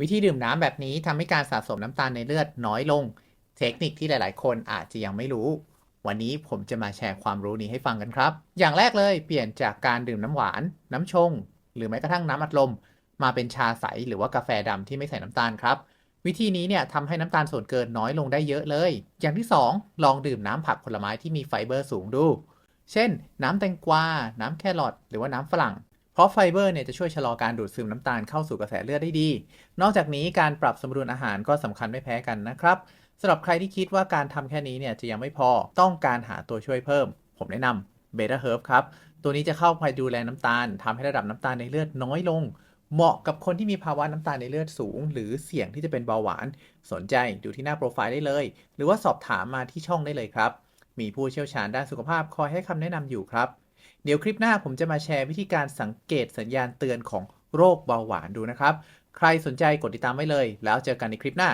วิธีดื่มน้ำแบบนี้ทำให้การสะสมน้ำตาลในเลือดน้อยลง เทคนิคที่หลาย ๆ คนอาจจะยังไม่รู้ วันนี้ผมจะมาแชร์ความรู้นี้ให้ฟังกันครับ อย่างแรกเลยเปลี่ยนจากการดื่มน้ำหวาน น้ำชง หรือแม้กระทั่งน้ำอัดลม มาเป็นชาใสหรือว่ากาแฟดำที่ไม่ใส่น้ำตาลครับ วิธีนี้เนี่ยทำให้น้ำตาลส่วนเกินน้อยลงได้เยอะเลย อย่างที่ 2 ลองดื่มน้ำผักผลไม้ที่มีไฟเบอร์สูงดู เช่น น้ำแตงกวา น้ำแครอทหรือว่าน้ำฝรั่ง ราะไฟเบอร์เนี่ยจะช่วยชะลอการดูดซึมน้ำตาลเข้าสู่กระแสเลือดได้ดี นอกจากนี้การปรับสมดุลอาหารก็สำคัญไม่แพ้กันนะครับสำหรับใครที่คิดว่าการทำแค่นี้เนี่ยจะยังไม่พอต้องการหาตัวช่วยเพิ่ม ผมแนะนำเบต้าเฮิร์บครับ ตัวนี้จะเข้าไปดูแลน้ำตาลทำให้ระดับน้ำตาลในเลือดน้อยลง เหมาะกับคนที่มีภาวะน้ำตาลในเลือดสูง หรือเสี่ยงที่จะเป็นเบาหวาน สนใจดูที่หน้าโปรไฟล์ได้เลย หรือว่าสอบถามมาที่ช่องได้เลยครับ มีผู้เชี่ยวชาญด้านสุขภาพคอยให้คำแนะนำอยู่ครับ เดี๋ยวคลิปหน้าผมจะมาแชร์วิธีการสังเกตสัญญาณเตือนของโรคเบาหวานดูนะครับ ใครสนใจกดติดตามไว้เลย แล้วเจอกันในคลิปหน้า